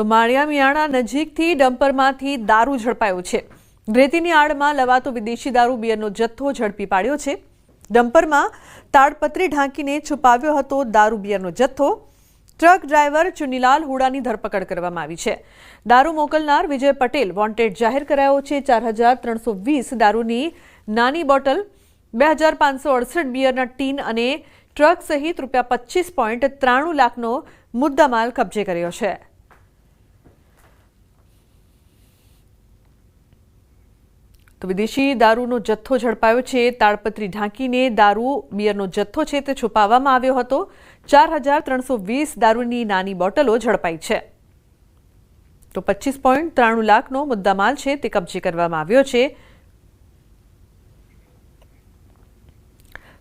તો માળિયા મિયાણા નજીકથી ડમ્પરમાંથી દારૂ ઝડપાયો છે. રેતીની આડમાં લવાતો વિદેશી દારૂ બિયરનો જથ્થો ઝડપી પાડ્યો છે. ડમ્પરમાં તાડપત્રી ઢાંકીને છુપાવ્યો હતો દારૂ બિયરનો જથ્થો. ટ્રક ડ્રાઈવર ચુનીલાલ હુડાની ધરપકડ કરવામાં આવી છે. દારૂ મોકલનાર વિજય પટેલ વોન્ટેડ જાહેર કરાયો છે. ચાર હજાર ત્રણસો વીસ દારૂની નાની બોટલ, બે હજાર પાંચસો અડસઠ બિયરના ટીન અને ટ્રક સહિત રૂપિયા પચીસ પોઈન્ટ ત્રાણું લાખનો મુદ્દામાલ કબજે કર્યો છે. તો વિદેશી દારૂનો જથ્થો ઝડપાયો છે, તાડપત્રી ઢાંકીને દારૂ બિયરનો જથ્થો છે તે છુપાવવામાં આવ્યો હતો. ચાર હજાર ત્રણસો વીસ દારૂની નાની બોટલો ઝડપાઈ છે. તો પચીસ પોઈન્ટ ત્રાણું લાખનો મુદ્દામાલ છે તે કબજે કરવામાં આવ્યો છે.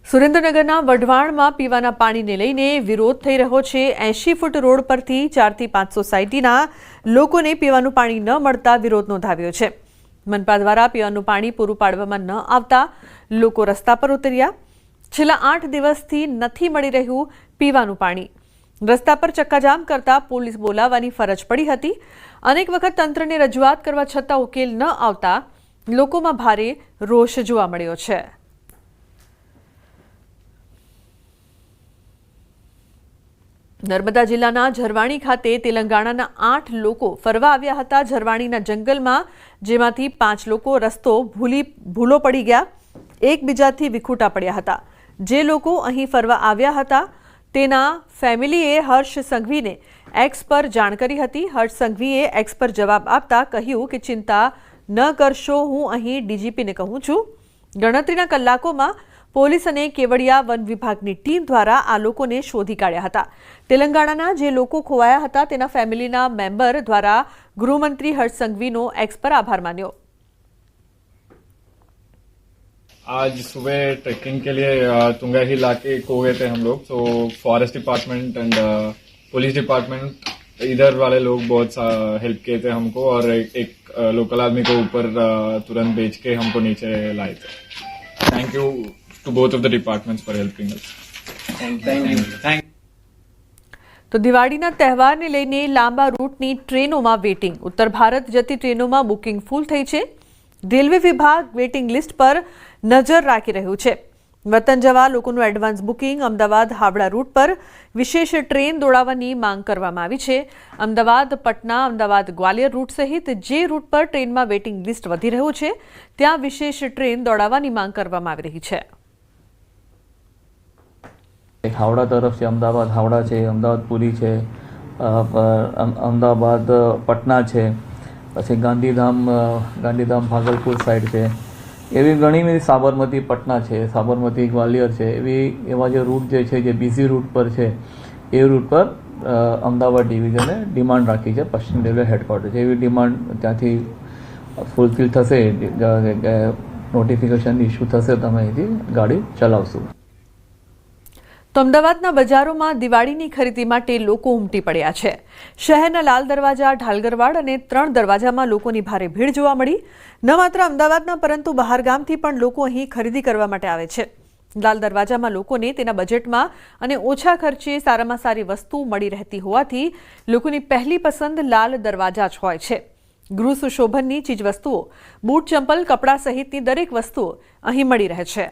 સુરેન્દ્રનગરના વઢવાણમાં પીવાના પાણીને લઈને વિરોધ થઈ રહ્યો છે. એંશી ફૂટ રોડ પરથી ચારથી પાંચ સોસાયટીના લોકોને પીવાનું પાણી ન મળતા વિરોધ નોંધાવ્યો છે. મનપા દ્વારા પીવાનું પાણી પૂરું પાડવામાં ન આવતા લોકો રસ્તા પર ઉતર્યા. છેલ્લા આઠ દિવસથી નથી મળી રહ્યું પીવાનું પાણી. રસ્તા પર ચક્કાજામ કરતા પોલીસ બોલાવવાની ફરજ પડી હતી. અનેક વખત તંત્રને રજૂઆત કરવા છતાં ઉકેલ ન આવતા લોકોમાં ભારે રોષ જોવા મળ્યો છે. નર્મદા જિલ્લાના ઝરવાણી ખાતે તેલંગાણાના આઠ લોકો ફરવા આવ્યા હતા. ઝરવાણીના જંગલમાં જેમાંથી પાંચ લોકો રસ્તો ભૂલી, ભૂલો પડી ગયા. એકબીજાથી વિખૂટા પડ્યા હતા. જે લોકો અહીં ફરવા આવ્યા હતા, તેના ફેમિલીએ હર્ષ સંઘવીને એક્સ પર જાણ કરી હતી. હર્ષ સંઘવીએ એક્સ પર જવાબ આપતા કહ્યું કે, ચિંતા ન કરશો, હું અહીં ડીજીપીને કહું છું. ગણતરીના કલાકોમાં પોલીસ અને કેવડિયા વન વિભાગની ટીમ દ્વારા આ લોકોને શોધી કાઢ્યા હતા તેલંગાણાના જે લોકો ખોવાયા હતા તેના ફેમિલીના મેમ્બર દ્વારા ગૃહમંત્રી હર્ષ સંઘવીનો એક્સ પર આભાર માન્યો आज सुबह ट्रैकिंग के लिए अ, तुंगा हिल आके खो गए थे हम लोग तो forest department and police department इधर वाले लोग बहुत हेल्प किए थे हमको और एक, एक लोकल आदमी को ऊपर अ, तुरंत बेच के हमको नीचे लाए थे thank you to both of the departments for helping us. તો દિવાળીના તહેવારને લઈને લાંબા રૂટની ટ્રેનોમાં વેટિંગ. ઉત્તર ભારત જતી ટ્રેનોમાં બુકિંગ ફૂલ થઈ છે. રેલવે વિભાગ વેટિંગ લિસ્ટ પર નજર રાખી રહ્યું છે. વતન જવા લોકોનું advance booking Ahmedabad Howrah route પર વિશેષ ટ્રેન દોડાવવાની માંગ કરવામાં આવી છે. અમદાવાદ પટના અમદાવાદ ગ્વાલિયર રૂટ સહિત જે રૂટ પર ટ્રેનમાં વેટિંગ લિસ્ટ વધી રહ્યું છે ત્યાં વિશેષ ટ્રેન દોડાવવાની માંગ કરવામાં આવી રહી છે. હાવડા તરફ છે, અમદાવાદ, હાવડા છે, અમદાવાદ પુરી છે અમદાવાદ પટના છે, પછી ગાંધીધામ ગાંધીધામ ભાગલપુર સાઈડ છે. એવી ઘણી બધી સાબરમતી, પટના છે, સાબરમતી ગ્વાલિયર છે. એવી, એવા જે રૂટ જે છે, જે બીઝી રૂટ પર છે, એ રૂટ પર અમદાવાદ ડિવિઝને ડિમાન્ડ રાખી છે, પશ્ચિમ રેલવે હેડક્વાર્ટર છે. એવી ડિમાન્ડ ત્યાંથી ફૂલફિલ થશે નોટિફિકેશન ઇસ્યુ થશે, તમે અહીંથી ગાડી ચલાવશું. તો અમદાવાદના બજારોમાં દિવાળીની ખરીદી માટે લોકો ઉમટી પડ્યા છે. શહેરના લાલ દરવાજા, ઢાલગરવાડ અને ત્રણ દરવાજામાં લોકોની ભારે ભીડ જોવા મળી. ન માત્ર અમદાવાદના, પરંતુ બહારગામથી પણ લોકો અહીં ખરીદી કરવા માટે આવે છે. લાલ દરવાજામાં લોકોને તેના બજેટમાં અને ઓછા ખર્ચે સારામાં સારી વસ્તુ મળી રહેતી હોવાથી લોકોની પહેલી પસંદ લાલ દરવાજા જ હોય છે. ગૃહ સુશોભનની ચીજવસ્તુઓ, બૂટ, ચંપલ, કપડાં સહિતની દરેક વસ્તુઓ અહીં મળી રહે છે.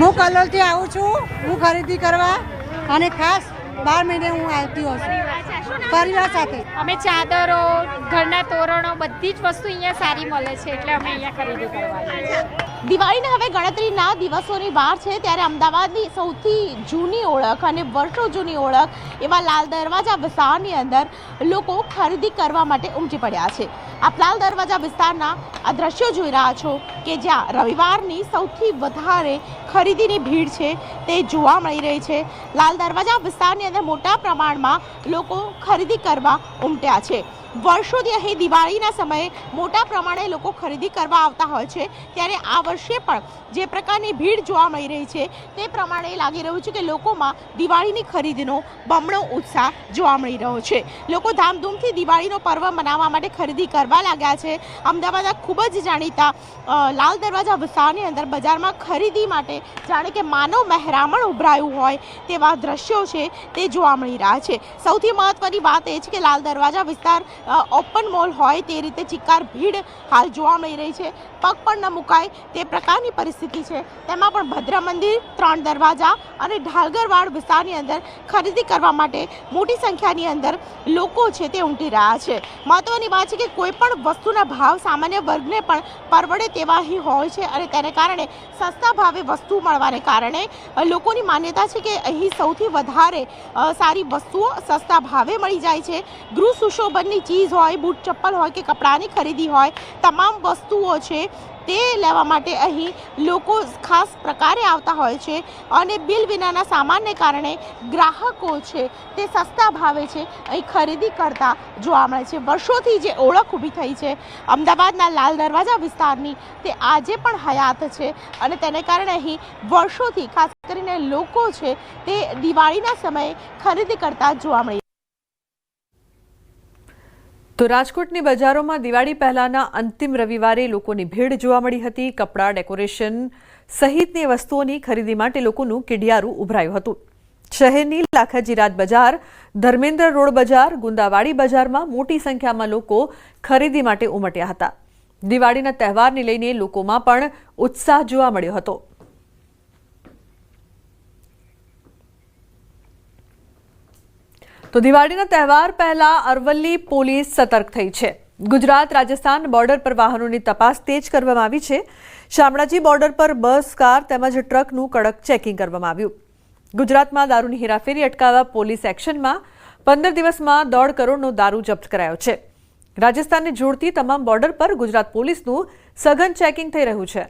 હું કલોલથી આવું છું હું ખરીદી કરવા અને ખાસ બાર મહિને હું આવતી હોઉં છું. પરિવાર સાથે. અમે ચાદરો ઘરના તોરણો બધી જ વસ્તુ અહીંયા સારી મળે છે એટલે અમે અહીંયા ખરીદી કરવા. દિવાળીને હવે ગણતરીના દિવસોની વાર છે, ત્યારે અમદાવાદની સૌથી જૂની ઓળખ અને વર્ષો જૂની ઓળખ એવા લાલ દરવાજા વિસ્તારની અંદર લોકો ખરીદી કરવા માટે ઉમટી પડ્યા છે. આપ લાલ દરવાજા વિસ્તારના આ દ્રશ્યો જોઈ રહ્યા છો કે જ્યાં રવિવારની સૌથી વધારે ખરીદીની ભીડ છે તે જોવા મળી રહી છે. લાલ દરવાજા વિસ્તારની અંદર મોટા પ્રમાણમાં લોકો ખરીદી કરવા ઉમટ્યા છે. વર્ષોથી અહીં દિવાળીના સમયે મોટા પ્રમાણે લોકો ખરીદી કરવા આવતા હોય છે. ત્યારે આ વર્ષે પણ જે પ્રકારની ભીડ જોવા મળી રહી છે તે પ્રમાણે લાગી રહ્યું છે કે લોકોમાં દિવાળીની ખરીદીનો બમણો ઉત્સાહ જોવા મળી રહ્યો છે. લોકો ધામધૂમથી દિવાળીનો પર્વ મનાવવા માટે ખરીદી કરવા લાગ્યા છે. અમદાવાદના ખૂબ જ જાણીતા લાલ દરવાજા વિસ્તારની અંદર બજારમાં ખરીદી માટે જાણે કે માનવ મહેરામણ ઉભરાયું હોય તેવા દ્રશ્યો છે તે જોવા મળી રહ્યા છે. સૌથી મહત્વની વાત એ છે કે લાલ દરવાજા વિસ્તાર ઓપન મોલ હોય તે રીતે ચિક્કાર ભીડ હાલ જોવા મળી રહી છે. પગ પણ ન મુકાય તે પ્રકારની પરિસ્થિતિ છે. તેમાં પણ ભદ્ર મંદિર, ત્રણ દરવાજા અને ઢાલગરવાડ વિસ્તારની અંદર ખરીદી કરવા માટે મોટી સંખ્યાની અંદર લોકો છે તે ઉમટી રહ્યા છે. મહત્વની વાત છે કે કોઈ પણ વસ્તુના ભાવ સામાન્ય વર્ગને પણ પરવડે તેવા ही હોય છે અને તેને કારણે સસ્તા ભાવે વસ્તુ મળવાને કારણે લોકોની માન્યતા છે કે અહીં સૌથી વધારે સારી વસ્તુઓ સસ્તા ભાવે મળી જાય છે. ગૃહ સુશોભનની ચીજ હોય, બૂટ ચપ્પલ હોય કે કપડાની ખરીદી હોય, તમામ વસ્તુઓ છે તે લેવા માટે અહીં લોકો ખાસ પ્રકારે આવતા હોય છે અને બિલ વિનાના સામાનને કારણે ગ્રાહકો છે તે સસ્તા ભાવે છે અહીં ખરીદી કરતા જોવા મળે છે. વર્ષોથી જે ઓળખ ઊભી થઈ છે અમદાવાદના લાલ દરવાજા વિસ્તારની તે આજે પણ હયાત છે અને તેને કારણે અહીં વર્ષોથી ખાસ કરીને લોકો છે તે દિવાળીના સમયે ખરીદી કરતા જોવા મળી તો રાજકોટની બજારોમાં દિવાળી પહેલાના અંતિમ રવિવારે લોકોની ભીડ જોવા મળી હતી. કપડાં, ડેકોરેશન સહિતની વસ્તુઓની ખરીદી માટે લોકોનું કિડિયારું ઉભરાયું હતું. શહેરની લાખાજીરાત બજાર, ધર્મેન્દ્ર રોડ બજાર, ગુંદાવાડી બજારમાં મોટી સંખ્યામાં લોકો ખરીદી માટે ઉમટ્યા હતા. દિવાળીના તહેવારને લઈને લોકોમાં પણ ઉત્સાહ જોવા મળ્યો હતો. તો દિવાળીના તહેવાર પહેલા અરવલ્લી પોલીસ સતર્ક થઈ છે. ગુજરાત, રાજસ્થાન બોર્ડર પર વાહનોની તપાસ તેજ કરવામાં આવી છે. શામળાજી બોર્ડર પર બસ, કાર તેમજ ટ્રકનું કડક ચેકિંગ કરવામાં આવ્યું. ગુજરાતમાં દારૂની હેરાફેરી અટકાવવા પોલીસ એક્શનમાં પંદર દિવસમાં દોઢ કરોડનો દારૂ જપ્ત કરાયો છે. રાજસ્થાનને જોડતી તમામ બોર્ડર પર ગુજરાત પોલીસનું સઘન ચેકિંગ થઈ રહ્યું છે.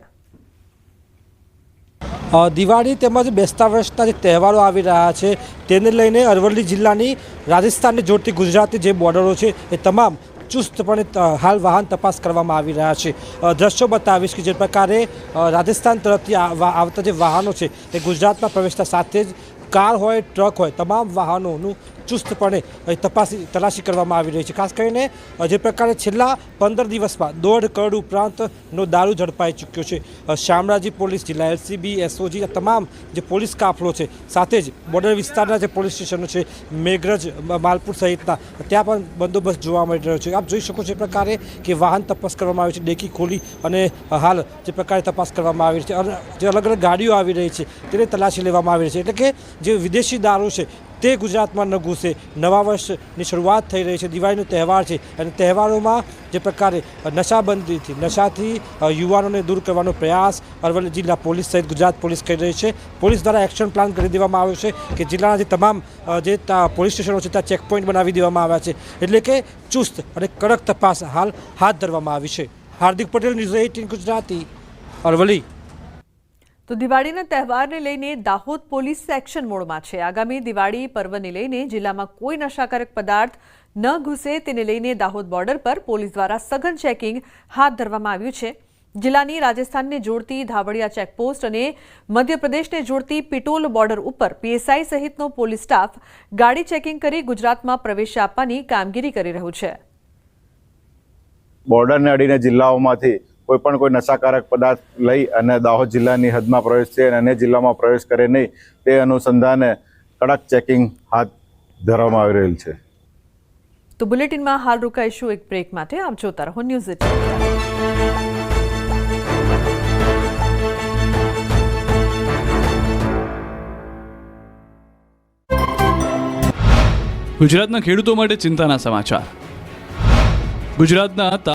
દિવાળી તેમજ બેસતા વર્ષના જે તહેવારો આવી રહ્યા છે, તેને લઈને અરવલ્લી જિલ્લાની રાજસ્થાનને જોડતી ગુજરાતની જે બોર્ડરો છે, એ તમામ ચુસ્તપણે હાલ વાહન તપાસ કરવામાં આવી રહ્યા છે. દ્રશ્યો બતાવીશ કે જે પ્રકારે રાજસ્થાન તરફથી આવતા જે વાહનો છે એ ગુજરાતમાં પ્રવેશતા સાથે જ કાર હોય, ટ્રક હોય, તમામ વાહનોનું ચુસ્તપણે તપાસી, તલાશી કરવામાં આવી રહી છે. ખાસ કરીને જે પ્રકારે છેલ્લા પંદર દિવસમાં દોઢ કરોડ ઉપરાંતનો દારૂ ઝડપાઈ ચૂક્યો છે. શામળાજી પોલીસ, જિલ્લા એલસીબી, એસઓજી તમામ જે પોલીસ કાફલો છે, સાથે જ બોર્ડર વિસ્તારના જે પોલીસ સ્ટેશનો છે, મેઘરજ માલપુર સહિતના, ત્યાં પણ બંદોબસ્ત જોવા મળી રહ્યો છે. આપ જોઈ શકો છો એ પ્રકારે કે વાહન તપાસ કરવામાં આવી છે, ડેકી ખોલી અને હાલ જે પ્રકારે તપાસ કરવામાં આવી રહી છે. અને, જે અલગ અલગ ગાડીઓ આવી રહી છે, તેને તલાશી લેવામાં આવી રહી છે. એટલે કે જે વિદેશી દારૂ છે તે ગુજરાતમાં ન ઘૂસે. નવા વર્ષની શરૂઆત થઈ રહી છે. દિવાળીનો તહેવાર છે અને તહેવારોમાં જે પ્રકારે નશાબંધીથી, નશાથી યુવાનોને દૂર કરવાનો પ્રયાસ અરવલ્લી જિલ્લા પોલીસ સહિત ગુજરાત પોલીસ કરી રહી છે. પોલીસ દ્વારા એક્શન પ્લાન કરી દેવામાં આવ્યો છે કે જિલ્લાના જે તમામ જે પોલીસ સ્ટેશનો છે, ત્યાં ચેકપોઇન્ટ બનાવી દેવામાં આવ્યા છે. એટલે કે ચુસ્ત અને કડક તપાસ હાલ હાથ ધરવામાં આવી છે. Hardik Patel, news eighteen Gujarati, Aravalli. તો દિવાળીના તહેવારને લઈને દાહોદ પોલીસ એક્શન મોડમાં છે. આગામી દિવાળી પર્વને લઈને જિલ્લામાં કોઈ નશાકારક પદાર્થ ન ઘૂસે તેને લઈને દાહોદ બોર્ડર પર પોલીસ દ્વારા સઘન ચેકિંગ હાથ ધરવામાં આવ્યું છે. જિલ્લાની રાજસ્થાનને જોડતી ધાવડિયા ચેકપોસ્ટ અને મધ્યપ્રદેશને જોડતી પિટોલ બોર્ડર ઉપર પીએસઆઈ સહિતનો પોલીસ સ્ટાફ ગાડી ચેકિંગ કરી ગુજરાતમાં પ્રવેશ આપવાની કામગીરી કરી રહ્યું છે. બોર્ડરને અડીને જિલ્લાઓમાંથી કોઈ પણ કોઈ નશાકારક પદાર્થ લઈ અને દાહોદ જિલ્લાની હદમાં પ્રવેશ છે અને અન્ય જિલ્લામાં પ્રવેશ કરે નહીં તે અનુસંધાને કડક ચેકિંગ હાથ ધરવામાં આવી રહેલ છે. તો બુલેટિનમાં હાલ રોકાઈશું એક બ્રેક માટે. આપ જોતા રહો ન્યૂઝ એટીન. ગુજરાતના ખેડૂતો માટે ચિંતાના સમાચાર. ગુજરાતના